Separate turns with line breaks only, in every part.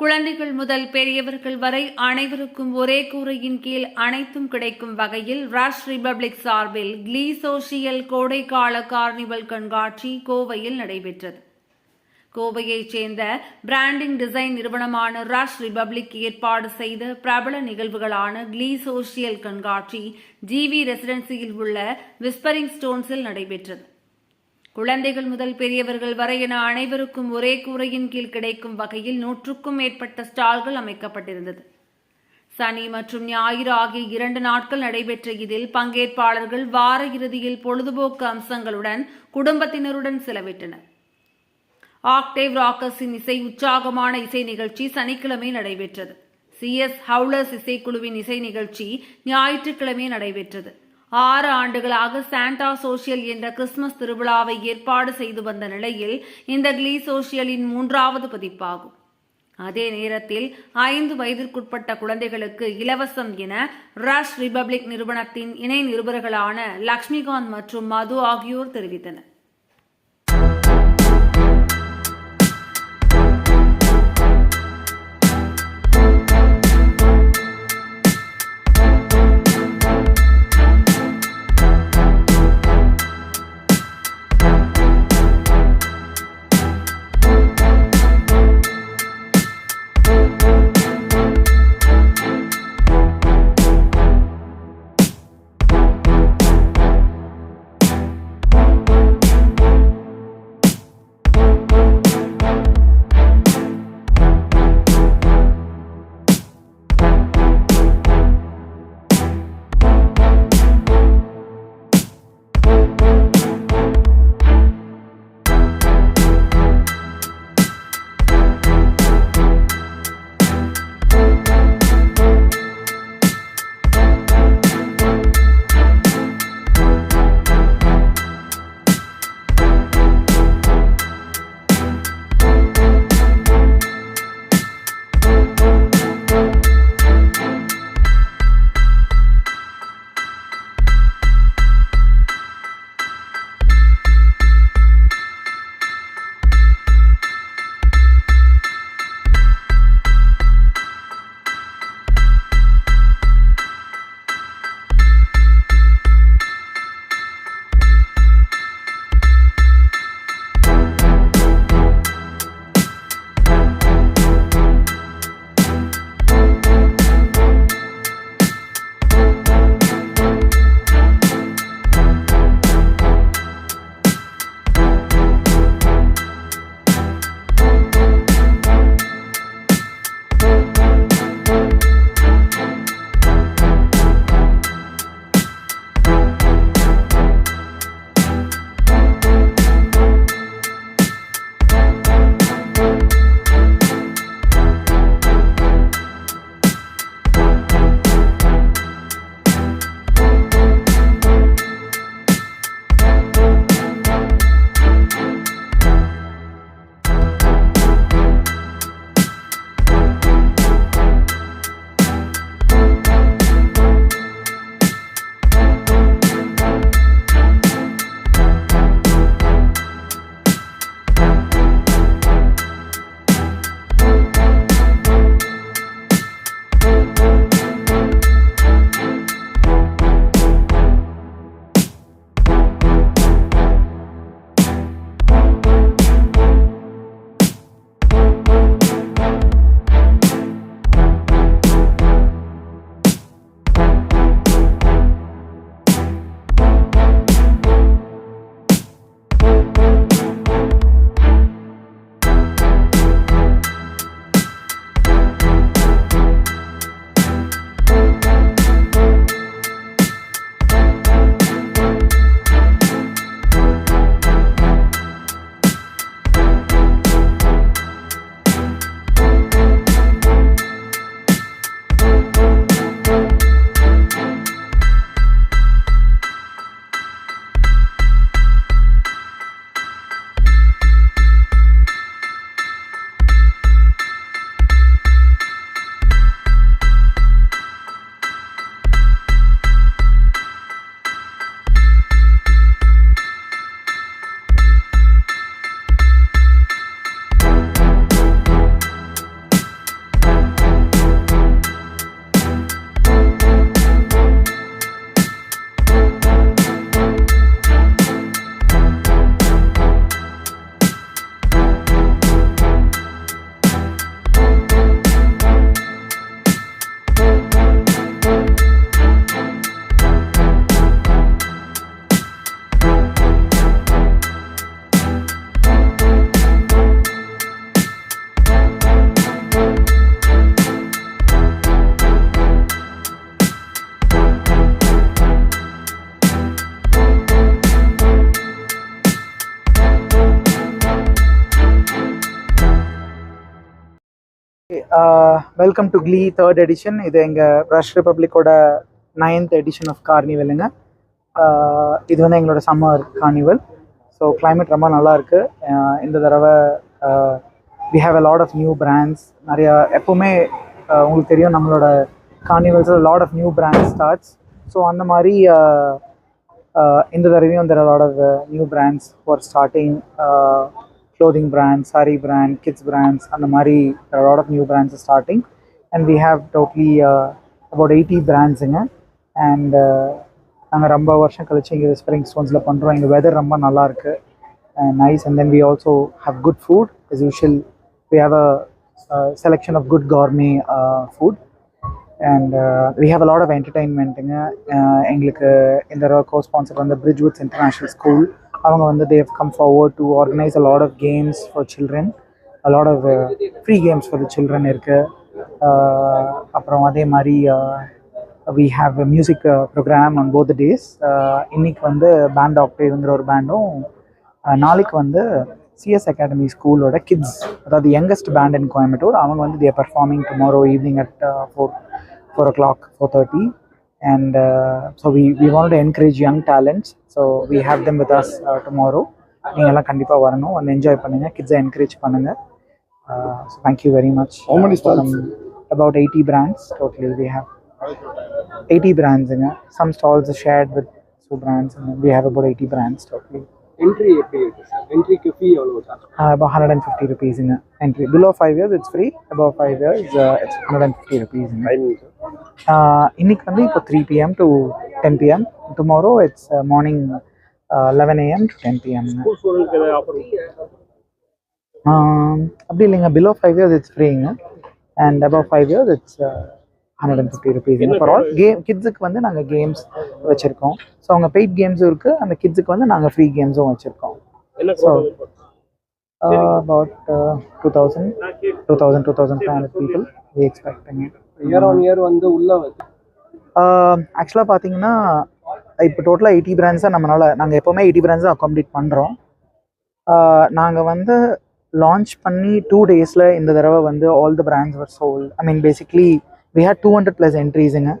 குழந்தைகள் முதல் பெரியவர்கள் வரை அனைவருக்கும் ஒரே கூரையின் கீழ் அனைத்தும் கிடைக்கும் வகையில் ரஷ் ரிபப்ளிக் சார்பில் கிளீ சோஷியல் கோடைக்கால கார்னிவல் கண்காட்சி கோவையில் நடைபெற்றது. கோவையைச் சேர்ந்த பிராண்டிங் டிசைன் நிறுவனமான ரஷ் ரிபப்ளிக் ஏற்பாடு செய்த பிரபல நிகழ்வுகளான கிளீ சோஷியல் கண்காட்சி ஜிவி ரெசிடென்சியில் உள்ள விஸ்பரிங் ஸ்டோன்ஸில் நடைபெற்றது. குழந்தைகள் முதல் பெரியவர்கள் வரை என அனைவருக்கும் ஒரே கூரையின் கீழ் கிடைக்கும் வகையில் நூற்றுக்கும் மேற்பட்ட ஸ்டால்கள் அமைக்கப்பட்டிருந்தது. சனி மற்றும் ஞாயிறு ஆகிய இரண்டு நாட்கள் நடைபெற்ற இதில் பங்கேற்பாளர்கள் வார இறுதியில் பொழுதுபோக்கு அம்சங்களுடன் குடும்பத்தினருடன் செலவிட்டனர். ஆக்டேவ் ராக்கர்ஸின் இசை உற்சாகமான இசை நிகழ்ச்சி சனிக்கிழமை நடைபெற்றது. சி எஸ் ஹவுலர்ஸ் இசைக்குழுவின் இசை நிகழ்ச்சி ஞாயிற்றுக்கிழமை நடைபெற்றது. ஆறு ஆண்டுகளாக சாண்டா சோஷியல் என்ற கிறிஸ்துமஸ் திருவிழாவை ஏற்பாடு செய்து வந்த நிலையில் இந்த கிளீ சோஷியலின் மூன்றாவது பதிப்பாகும். அதே நேரத்தில் ஐந்து வயதிற்குட்பட்ட குழந்தைகளுக்கு இலவசம் என ரஷ் ரிபப்ளிக் நிறுவனத்தின் இணை நிருபர்களான லக்ஷ்மிகாந்த் மற்றும் மது ஆகியோர் தெரிவித்தனர்.
Welcome to clean third edition இது எங்கள் ரஷ் ரிப்பப்ளிக்கோட நைன்த் எடிஷன் ஆஃப் கார்னிவலுங்க இது வந்து எங்களோட சம்மர் கார்னிவல் ஸோ கிளைமேட் ரொம்ப நல்லாயிருக்கு uh, இந்த தடவை we have a lot of new brands நிறையா எப்போவுமே உங்களுக்கு தெரியும் நம்மளோட கார்னிவல்ஸில் lot of new brands starts so அந்த மாதிரி uh, uh, இந்த தடவையும் there lot of new brands for starting clothing brands, saree brand, kids brands, and the Mari, there are a lot of new brands are starting. And we have totally uh, about 80 brands in And நாங்கள் ரொம்ப வருஷம் கழிச்சு இங்கே spring ஸ்டோன்ஸில் பண்ணுறோம் எங்கள் weather ரொம்ப நல்லா இருக்கு nice and then we also have good food is usual we have a selection of good gourmet food and we have a lot of என்டர்டைன்மெண்ட்டுங்க எங்களுக்கு இந்த கோ ஸ்பான்சர் வந்து பிரிட்ஜ்வுட்ஸ் இன்டர்நேஷ்னல் ஸ்கூல் அவங்க வந்து they've come forward to organise a lot of games for children a lot of free games for the children இருக்குது அப்புறம் அதே மாதிரி we have music programme on both days இன்னைக்கு வந்து பேண்ட் ஆக்டேவ்ங்கிற ஒரு பேண்டும் நாளைக்கு வந்து சிஎஸ் அகாடமி ஸ்கூலோட கிட்ஸ் அதாவது யங்கஸ்ட் பேண்ட் இன் கோயம்புத்தூர் அவங்க வந்து there performing tomorrow evening at four four o'clock four thirty and uh, so we, we wanted to encourage young talents so we have them with us uh, tomorrow நீங்கள் எல்லாம் கண்டிப்பாக வரணும் வந்து enjoy பண்ணுங்க கிட்ஸை encourage பண்ணுங்க so thank you very much
How many stalls?
about eighty brands totally we have eighty பிராண்ட்ஸுங்க some stalls shared with two brands we have about eighty brands totally
Entry எப்படி இருக்கு sir என்ட்ரிக்கு fee எவ்வளோ charge
uh, about 150 rupees in entry below 5 years it's free. Above 5 years uh, it's 150 rupees in
timing sir
uh, இன்னைக்கு வந்து இப்போ three PM to ten PM tomorrow it's morning eleven
AM to ten PM
அப்படி இல்லைங்க. Below five years it's ஃப்ரீங்க and above five years it's hundred and fifty rupees for all game கிட்ஸுக்கு வந்து நாங்கள் games வச்சுருக்கோம். So அவங்க paid கேம்ஸும் இருக்குது அந்த கிட்ஸுக்கு வந்து நாங்கள் ஃப்ரீ கேம்ஸும் வச்சுருக்கோம்.
என்ன
So, about two thousand two thousand two thousand five hundred people we expecting
year on year வந்து உள்ள
ஆக்சுவலாக பார்த்தீங்கன்னா இப்போ டோட்டலாக எயிட்டி பிராண்ட்ஸாக நம்மளால் நாங்கள் எப்போவுமே எயிட்டி பிராண்ட்ஸ் தான் அக்காமடேட் பண்ணுறோம் நாங்கள் வந்து லான்ச் பண்ணி டூ டேஸில் இந்த தடவை வந்து all the brands were sold I mean basically we had two hundred plus என்ட்ரிஸுங்க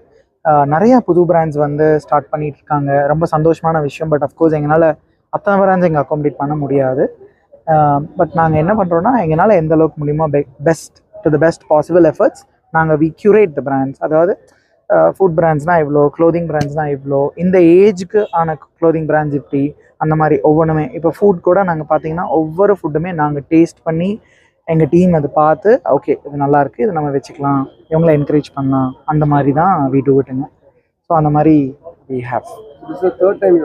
நிறையா புது பிராண்ட்ஸ் வந்து ஸ்டார்ட் பண்ணிட்டு இருக்காங்க ரொம்ப சந்தோஷமான விஷயம். பட் அஃப்கோர்ஸ் எங்களால் அத்தனை பிராண்ட்ஸ் எங்கள் அக்காமடேட் பண்ண முடியாது. பட் நாங்கள் என்ன பண்ணுறோன்னா எங்களால் எந்த அளவுக்கு முடியுமோ best to the best possible efforts நாங்கள் வி கியூரேட் த பிராண்ட்ஸ் அதாவது ஃபுட் பிராண்ட்ஸ்னால் இவ்வளோ க்ளோதிங் பிராண்ட்ஸ்னால் இவ்வளோ இந்த ஏஜுக்கு ஆன க்ளோதிங் பிராண்ட்ஸ் இப்படி அந்த மாதிரி ஒவ்வொன்றுமே. இப்போ ஃபுட் கூட நாங்கள் பார்த்தீங்கன்னா ஒவ்வொரு ஃபுட்டுமே நாங்கள் டேஸ்ட் பண்ணி எங்கள் டீம் அதை பார்த்து ஓகே இது நல்லா இருக்கு இது நம்ம வச்சுக்கலாம். இவங்கள என்கரேஜ் பண்ணலாம். அந்த மாதிரி தான் வி டூ இட்டுங்க ஸோ அந்த மாதிரி வி ஹேவ்
தேர்ட் டைம்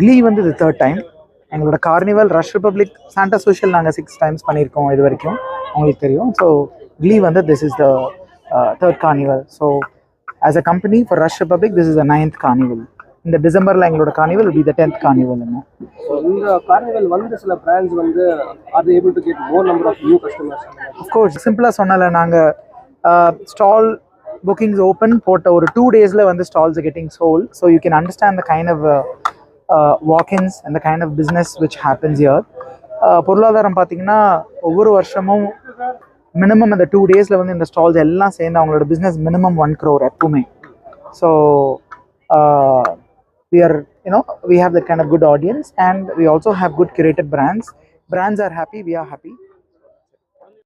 க்ளீ வந்து இது தேர்ட் டைம் எங்களோட carnival Rush Republic Santa Social நாங்கள் சிக்ஸ் டைம்ஸ் பண்ணியிருக்கோம் இது வரைக்கும். உங்களுக்கு தெரியும். ஸோ க்ளீ வந்து this is the third carnival so as a company for Rush Republic this is the ninth carnival இந்த டிசம்பரில் எங்களோட கார்னிவல் பி த டென்த் கார்னிவல்ங்க
இந்த கார்னிவல் வந்து சில பிராண்ட்ஸ் வந்து are able to get more number of new customers
of course சிம்பிளாக சொன்னல நாங்கள் ஸ்டால் புக்கிங்ஸ் ஓப்பன் போட்ட ஒரு டூ டேஸில் வந்து stalls getting sold so you can understand the kind of walkins அந்த kind of business which happens year பொருளாதாரம் பார்த்தீங்கன்னா ஒவ்வொரு வருஷமும் மினிமம் அந்த டூ டேஸில் வந்து இந்த ஸ்டால்ஸ் எல்லாம் சேர்ந்து அவங்களோட பிஸ்னஸ் மினிமம் ஒன் க்ரோர் எப்பவுமே. So we are you know we have that kind of good audience and we also have good curated brands. Brands are happy we are happy